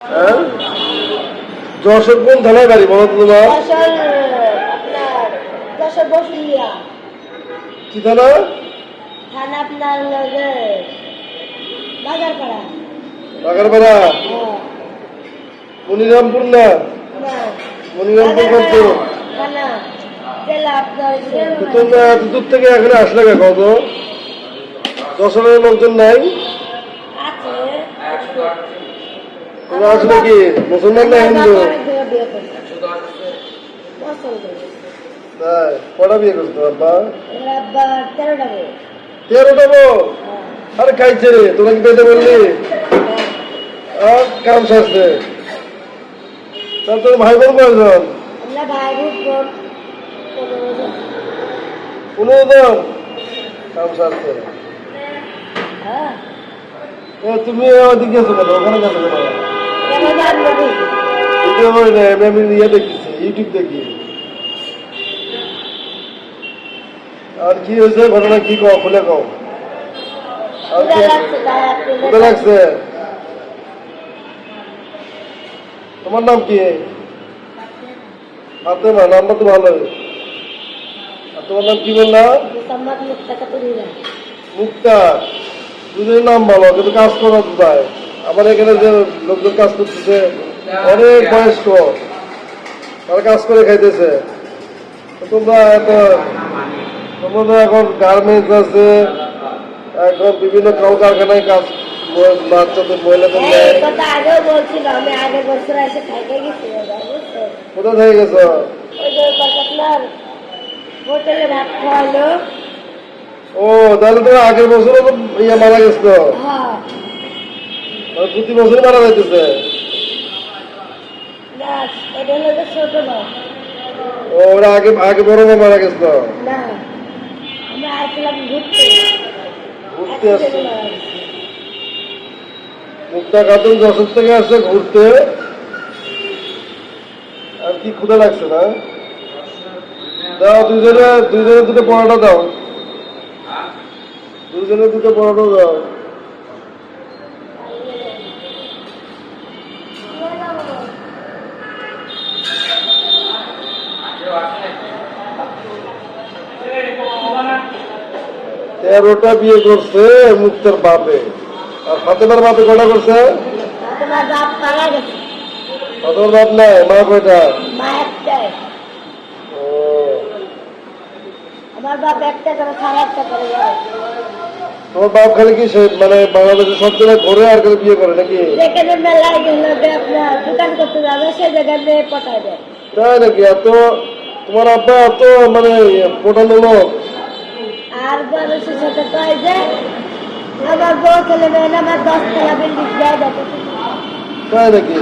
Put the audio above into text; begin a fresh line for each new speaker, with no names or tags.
হ্যাঁ? যশোর কোন থানায় বাড়ি বলো তোমার? কি থানা?
থানা আপনার লগে
বাগারপাড়া
হ্যাঁ।
মনিরামপুর না? মনিরামপুর কত তোমরা দূর থেকে এখানে আসলে কত যশোরের লোকজন নাই
আছে
তোমরা আসলে কি মুসলমান না হিন্দু? তাই কটা বিয়ে করছ বাবা
এবার আবার তেরোটা বউ?
আরে খাইছে রে তোরা কি পেতে বললি? আর কাম সারছে। তার তোর ভাই বোন কয়জন?
পনেরো জন।
কাম সারছে।
হ্যাঁ।
এ, তুমি ওদিকে গেছো কেন? ওখানে গেছো কেন? না ইয়ে আর কি হয়েছে ঘটনা কি কও খুলে কও
লাগছে,
তোমার নাম কি ফাতেমা নামটা তো ভালো তোমার নাম কি
তুলিয়া
মুক্তা দুজনের নাম ভালো কিন্তু কাজ করা কোথায় আমার এখানে যে লোকজন কাজ করতেছে অনেক বয়স্ক তারা কাজ করে খাইতেছে। তো তোমরা এত তোমরা তো এখন গার্মেন্টস আছে এখন বিভিন্ন কলকারখানায় কাজ বাচ্চাদের মহিলাদের নেয়
কথা বছর
থেকে গেছো? ও তাহলে তো আগের বছরও ইয়ে মারা গেছিল।
হ্যাঁ
প্রতি বছর মারা যাইতেছে। ওরা আগে আগে বড় মা মারা গেছিল।
ঘুরতে।
ঘুরতে আসছে।
accident
মুক্তা খাতুন যশোর থেকে আসছে ঘুরতে। আর কি ক্ষুদা লাগছে না? দাও দুজনে দুজনে দুটো পরোটা দাও। দুজনে দুটো পরোটা দাও। তেরোটা বিয়ে করছে মুক্তার বাপে। আর ফাতেমার বাপে কটা করছে?
তোমার বাপ
ফাতেমার বাপ নাই মা কয়টা? তোমার বাপ খালি কি সে মানে বাংলাদেশের সব জায়গায় ঘুরে আর খালি বিয়ে করে নাকি?
যেখানে মেলায় গেলে আপনার দোকান করতে যাবে জায়গায় মেয়ে পটায় দেয়।
তাই নাকি? এত তোমার আব্বা এত মানে পোটানো লোক।
আর মানুষের সাথে কয় যে, আমার বউ ছেলে মেয়ে আমার দশ তলা বিল্ডিং যায় দেখো।
তাই নাকি